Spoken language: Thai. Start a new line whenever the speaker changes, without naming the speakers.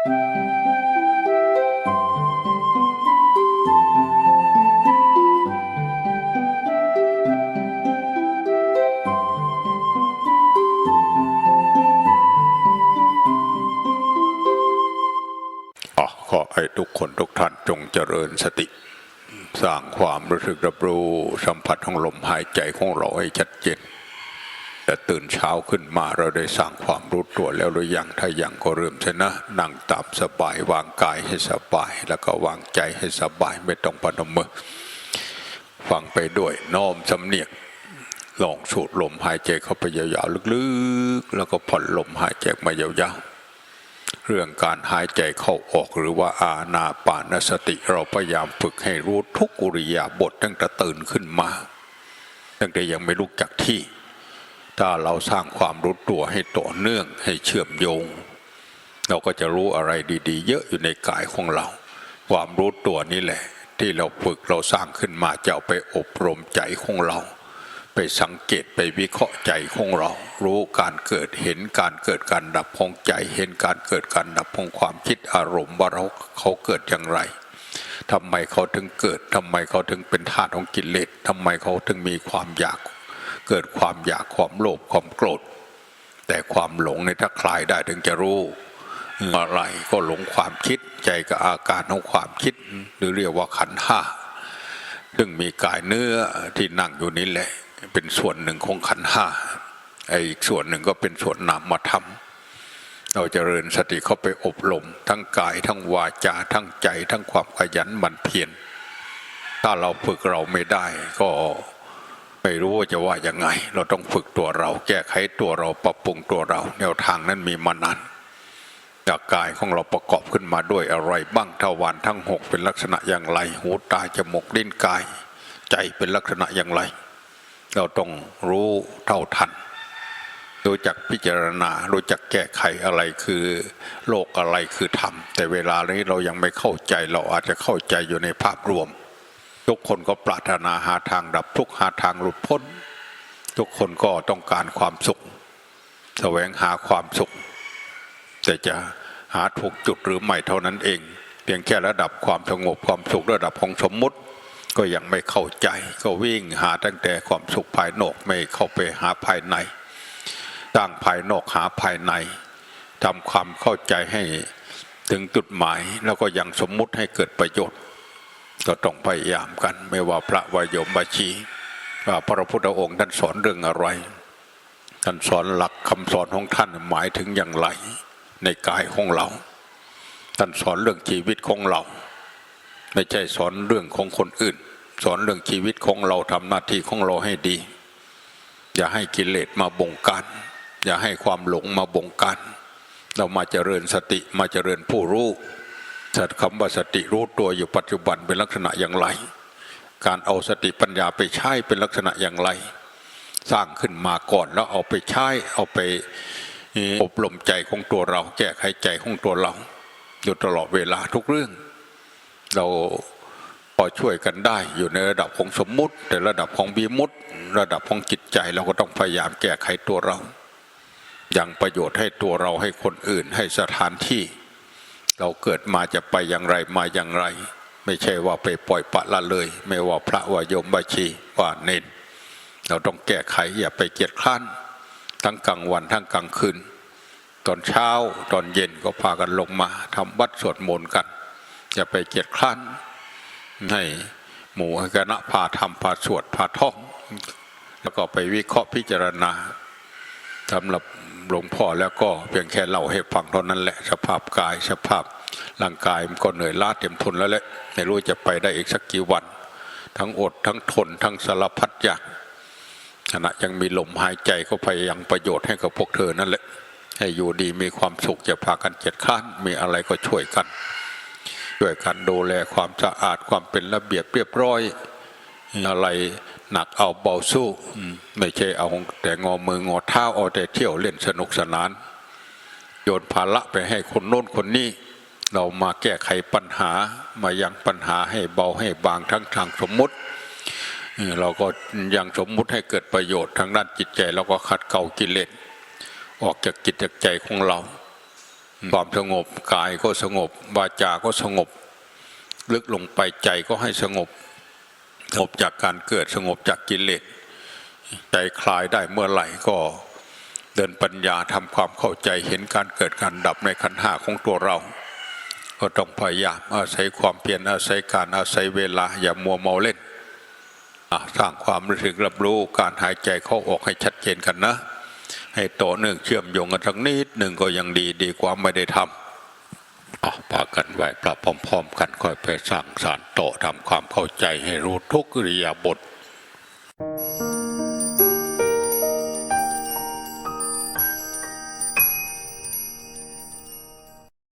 ขอให้ทุกคนทุกท่านจงเจริญสติ สร้างความรู้สึกรับรู้สัมผัสของลมหายใจของเราให้ชัดเจน แต่ตื่นเช้าขึ้นมาเราได้สร้างความรู้ตัวแล้วหรือยังถ้ายังก็เริ่มชนะ นั่งตามสบายวางกายให้สบาย แล้วก็วางใจให้สบายไม่ต้องปนมือฟังไปด้วยน้อมสำเนียกลองสูดลมหายใจเข้าไปยาวๆลึกๆ แล้วก็ผ่อนลมหายใจมายาวๆเรื่องการหายใจเข้าออกหรือว่าอาณาปานสติเราพยายามฝึกให้รู้ทุกอุริยาบถตั้งแต่ตื่นขึ้นมา ตั้งแต่ยังไม่ลุกจากที่ ถ้าเราสร้างความรู้ตัวให้ต่อเนื่องให้เชื่อมโยง เราก็จะรู้อะไรดี ๆ เยอะอยู่ในกายของเรา ความรู้ตัวนี้แหละ ที่เราฝึกเราสร้างขึ้นมาจะเอาไปอบรมใจของเรา ไปสังเกตไปวิเคราะห์ใจของเรา รู้การเกิดเห็นการเกิดการดับของใจ เห็นการเกิดการดับของความคิดอารมณ์ว่าเราเขาเกิดอย่างไรทำไมเขาถึงเกิดทำไมเขาถึงเป็นธาตุของกิเลสทำไมเขาถึงมีความอยาก เกิดความอยากความโลภความโกรธ แต่ความหลงในถ้าคลายได้ถึงจะรู้อะไรก็หลงความคิดใจกับอาการของความคิด หรือเรียกว่าขันห้าซึ่งมีกายเนื้อที่นั่งอยู่นี่แหละ เป็นส่วนหนึ่งของขันห้าไอ้อีกส่วนหนึ่งก็เป็นส่วนนามธรรมเราจเจริญสติเข้าไปอบรมทั้งกายทั้งวาจาทั้งใจ ทั้งความขยันหมั่นเพียรถ้าเราฝึกเราไม่ได้ก็ ไม่รู้ว่าจะว่ายังไง เราต้องฝึกตัวเรา แก้ไขตัวเราปรับปรุงตัวเรา แนวทางนั้นมีมานานจากกายของเราประกอบขึ้นมาด้วยอะไรบ้างทวารทั้งหกเป็นลักษณะอย่างไร หูตาจมูกลิ้นกาย ใจเป็นลักษณะอย่างไร เราต้องรู้เท่าทันรู้จักพิจารณารู้จักแก้ไขอะไรคือโลกอะไรคือธรรมแต่เวลานี้เรายังไม่เข้าใจเราอาจจะเข้าใจอยู่ในภาพรวม ทุกคนก็ปรารถนาหาทางดับทุกหาทางหลุดพ้น ทุกคนก็ต้องการความสุข แสวงหาความสุข แต่จะหาถูกจุดหรือไม่เท่านั้นเอง เพียงแค่ระดับความสงบความสุขระดับของสมมุติ ก็ยังไม่เข้าใจ ก็วิ่งหาตั้งแต่ความสุขภายนอกไม่เข้าไปหาภายในตั้งภายนอกหาภายในทำความเข้าใจให้ถึงจุดหมาย แล้วก็ยังสมมุติให้เกิดประโยชน์ ก็ต้องพยายามกัน ไม่ว่าพระวายมบาชีว่าพระพุทธองค์ท่านสอนเรื่องอะไร ท่านสอนหลักคำสอนของท่านหมายถึงอย่างไรในกายของเรา ท่านสอนเรื่องชีวิตของเรา ไม่ใช่สอนเรื่องของคนอื่น สอนเรื่องชีวิตของเราทำหน้าที่ของเราให้ดี อย่าให้กิเลสมาบงการ อย่าให้ความหลงมาบงการ เรามาเจริญสติมาเจริญผู้รู้ สัตคำว่าสติรู้ตัวอยู่ปัจจุบันเป็นลักษณะอย่างไร การเอาสติปัญญาไปใช้เป็นลักษณะอย่างไร สร้างขึ้นมาก่อนแล้วเอาไปใช้เอาไปอบรมใจของตัวเรา แก้ไขใจของตัวเรา อยู่ตลอดเวลาทุกเรื่อง เราพอช่วยกันได้อยู่ในระดับของสมมุติ แต่ระดับของบีมุติ ระดับของจิตใจเราก็ต้องพยายามแก้ไขตัวเรา อย่างประโยชน์ให้ตัวเราให้คนอื่นให้สถานที่ เราเกิดมาจะไปอย่างไรมาอย่างไร ไม่ใช่ว่าไปปล่อยปะละเลย ไม่ว่าพระว่าโยมบาชีว่าเนนเราต้องแก้ไขอย่าไปเกียจคร้านทั้งกลางวันทั้งกลางคืน ตอนเช้าตอนเย็นก็พากันลงมาทำวัดสวดมนต์กัน อย่าไปเกียจคร้านให้หมู่คณะพาทำพาสวดพาท่อง แล้วก็ไปวิเคราะห์พิจารณา สำหรับหลวงพ่อแล้วก็เพียงแค่เล่าให้ฟังเท่านั้นแหละสภาพกายสภาพร่างกายมันก็เหนื่อยล้าเต็มทนแล้วแหละไม่รู้จะไปได้อีกสักกี่วัน ทั้งอดทั้งทนทั้งสารพัดอย่างขณะยังมีลมหายใจก็พยายามประโยชน์ให้กับพวกเธอนั่นแหละ ให้อยู่ดีมีความสุขจะพากันเจ็ดข้านมีอะไรก็ช่วยกัน ช่วยกันดูแลความสะอาดความเป็นระเบียบเรียบร้อย อะไรหนักเอาเบาสู้ไม่ใช่เอาแต่งอมืองอเท้าเอาแต่เที่ยวเล่นสนุกสนาน โยนภาระไปให้คนโน้นคนนี้ เรามาแก้ไขปัญหามายังปัญหาให้เบาให้บางทั้งทางสมมุติเออเราก็ยังสมมุติให้เกิดประโยชน์ทางด้านจิตใจเราก็ขัดเกลากิเลสออกจากจิตจากใจของเราความสงบกายก็สงบวาจาก็สงบ ลึกลงไปใจก็ให้สงบ สงบจากการเกิดสงบจากกิเลสใจคลายได้เมื่อไหร่ก็เดินปัญญาทำความเข้าใจเห็นการเกิดการดับในขันห้าของตัวเรา ก็ต้องพยายามอาศัยความเพียรอาศัยการอาศัยเวลาอย่ามัวเมาเล่นสร้างความรู้สึกรับรู้การหายใจเข้าออกให้ชัดเจนกันนะ ให้ต่อเนื่องเชื่อมโยงกันทั้งนิดหนึ่งก็ยังดีดีกว่าไม่ได้ทำ พากันไหวพระพร้อมๆกันค่อยไปสร้างสารโตทำความเข้าใจให้รู้ทุกเริยาบท